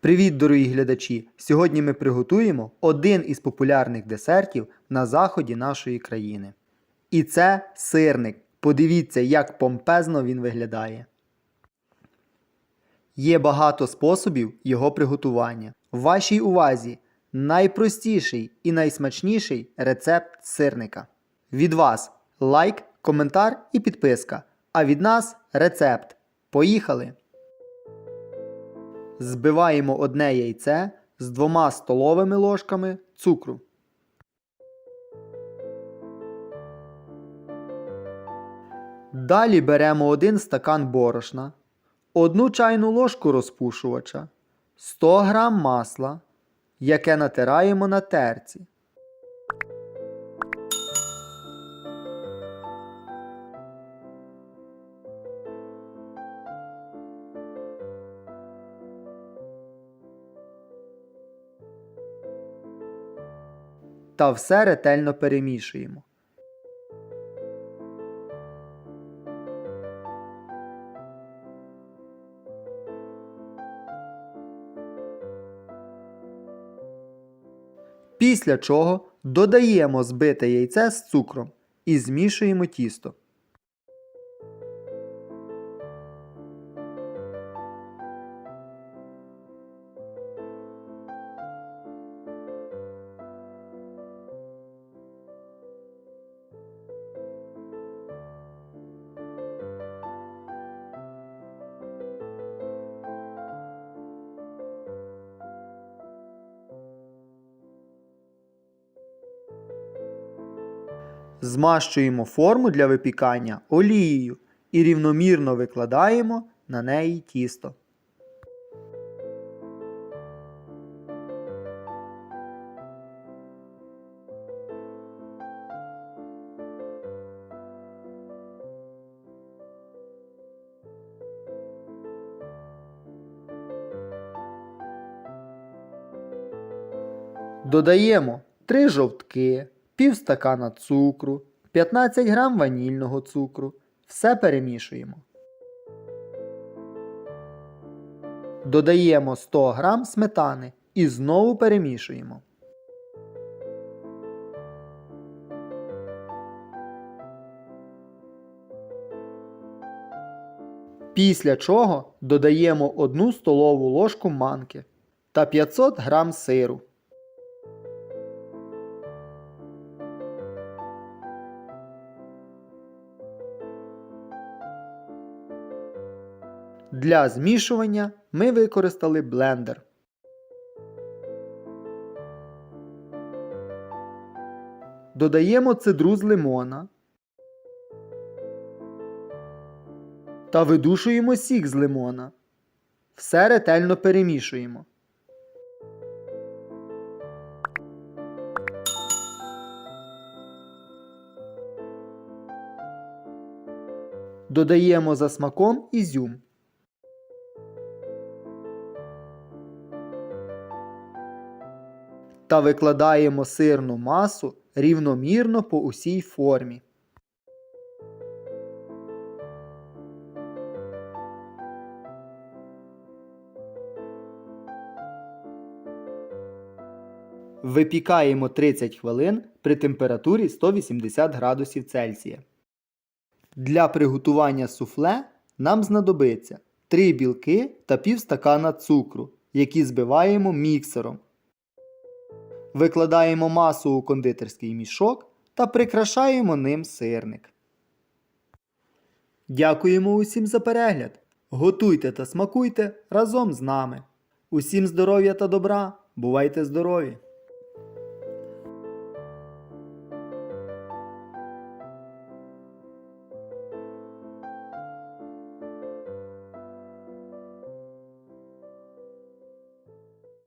Привіт, дорогі глядачі! Сьогодні ми приготуємо один із популярних десертів на заході нашої країни. І це сирник. Подивіться, як помпезно він виглядає. Є багато способів його приготування. В вашій увазі найпростіший і найсмачніший рецепт сирника. Від вас лайк, коментар і підписка. А від нас рецепт. Поїхали! Збиваємо одне яйце з двома столовими ложками цукру. Далі беремо один стакан борошна, одну чайну ложку розпушувача, 100 г масла, яке натираємо на терці. Та все ретельно перемішуємо. Після чого додаємо збите яйце з цукром і змішуємо тісто. Змащуємо форму для випікання олією і рівномірно викладаємо на неї тісто. Додаємо 3 жовтки, пів стакана цукру, 15 грам ванільного цукру. Все перемішуємо. Додаємо 100 грам сметани і знову перемішуємо. Після чого додаємо 1 столову ложку манки та 500 грам сиру. Для змішування ми використали блендер. Додаємо цедру з лимона та видушуємо сік з лимона. Все ретельно перемішуємо. Додаємо за смаком ізюм. Та викладаємо сирну масу рівномірно по усій формі. Випікаємо 30 хвилин при температурі 180 градусів Цельсія. Для приготування суфле нам знадобиться 3 білки та пів стакана цукру, які збиваємо міксером. Викладаємо масу у кондитерський мішок та прикрашаємо ним сирник. Дякуємо усім за перегляд! Готуйте та смакуйте разом з нами. Усім здоров'я та добра! Бувайте здорові!